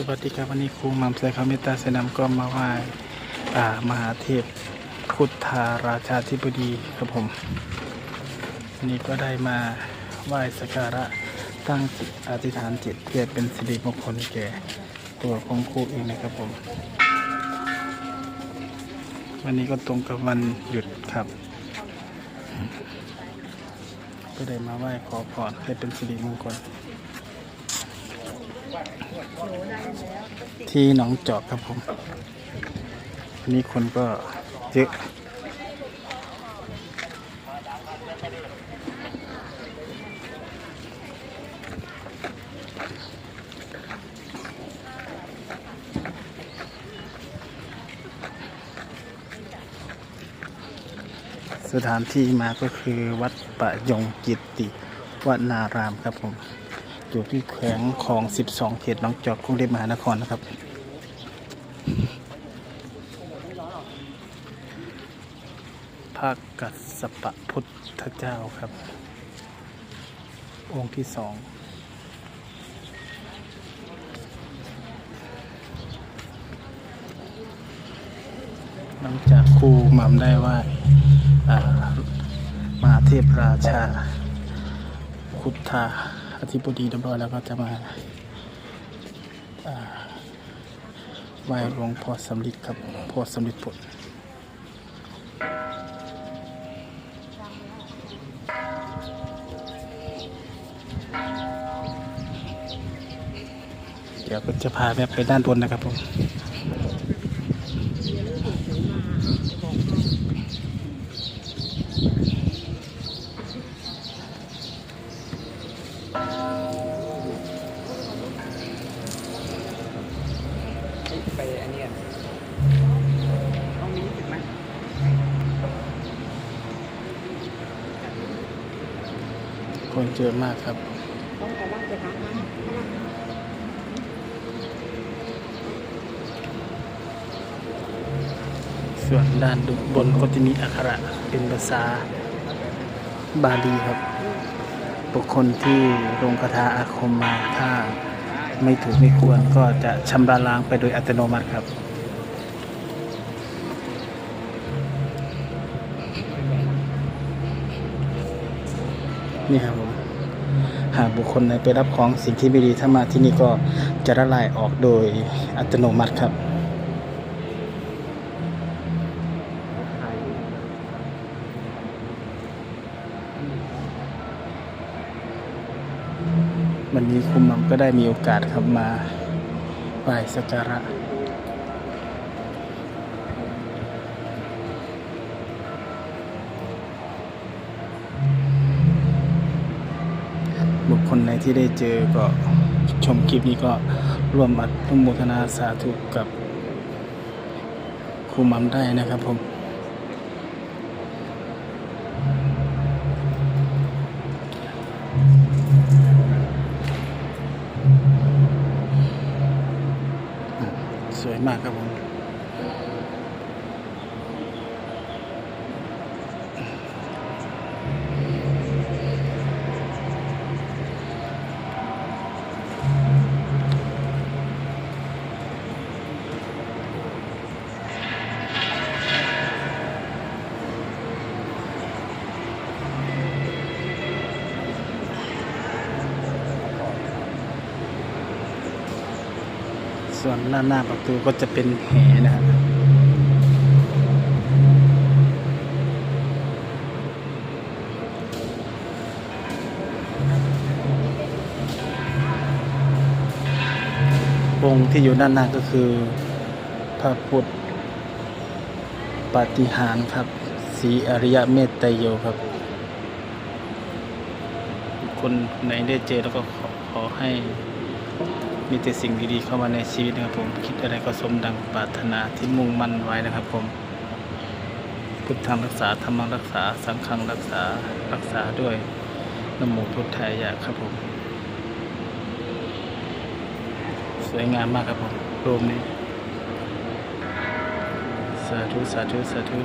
สวัสดีครับวันนี้ครูมัมไซคาเมตตาเสนามก็มาไหว้ามหาเทพพุทธาราชาธิบดีครับผมวันนี้ก็ได้มาไหว้สักการะตั้งจิตอธิษฐานจิตเพื่อเป็นสิริมงคลแก่ตัวของครูเองนะครับผม วันนี้ก็ตรงกับวันหยุดครับ ก็ได้มาไหว้ขอพรให้เป็นสิริมงคล ที่หนองจอกครับผมวันนี้คนก็เยอะสถานที่มาก็คือวัดประยงกิตติวนารามครับผม อยู่ที่แขวงของ 12 เขตหนองจอกกรุงเทพมหานครนะครับพระกัสปะพุทธเจ้าครับ องค์ที่สองหลังจากครูหม่ำได้ว่ามาเทพราชาพุทธา อธิบดีเรียบร้อยแล้วก็จะมาไหว้หลวงพ่อสำลิดครับพ่อสำลิดผลเดี๋ยวก็จะพาแบบไปด้านบนนะครับผม ไปอันเนี้ยต้องมีถึงไหมคนเยอะมากครับ ต้องเอาว่างไปหาน้ำส่วนด้านบนก็จะมีอักขระเป็นภาษาบาลีครับ บุคคลที่ลงคาถาอาคมมาถ้า ไม่ถูกไม่ควรก็จะชำระล้างไปโดยอัตโนมัติครับ นี่ครับผมหากบุคคลไหนไปรับของสิ่งที่ไม่ดีถ้ามาที่นี่ก็จะละลายออกโดยอัตโนมัติครับ วันนี้คุณมัมก็ได้มีโอกาสครับมาไหว้สักการะบุคคลไหนที่ได้เจอก็ชมคลิปนี้ก็ร่วมอัดร่วมโมทนาสาธุกับครูมัมได้นะครับผม วยมากครับผม ส่วนด้านหน้าประตูก็จะเป็นแหนะครับองค์ที่อยู่ด้านหน้าก็คือพระพุทธปฏิหารครับ สีอริยเมตไตรโยครับ คนไหนได้เจอแล้วก็ขอขอให้ มีแต่สิ่งดีๆเข้ามาในชีวิตนะครับผมคิดอะไรก็สมดังปรารถนาที่มุ่งมั่นไว้นะครับผมพุทธังรักษาธรรมังรักษา สังฆังรักษารักษาด้วยนโมพุทธายะครับผมสวยงามมากครับผมรูปนี้สาธุสาธุสาธุ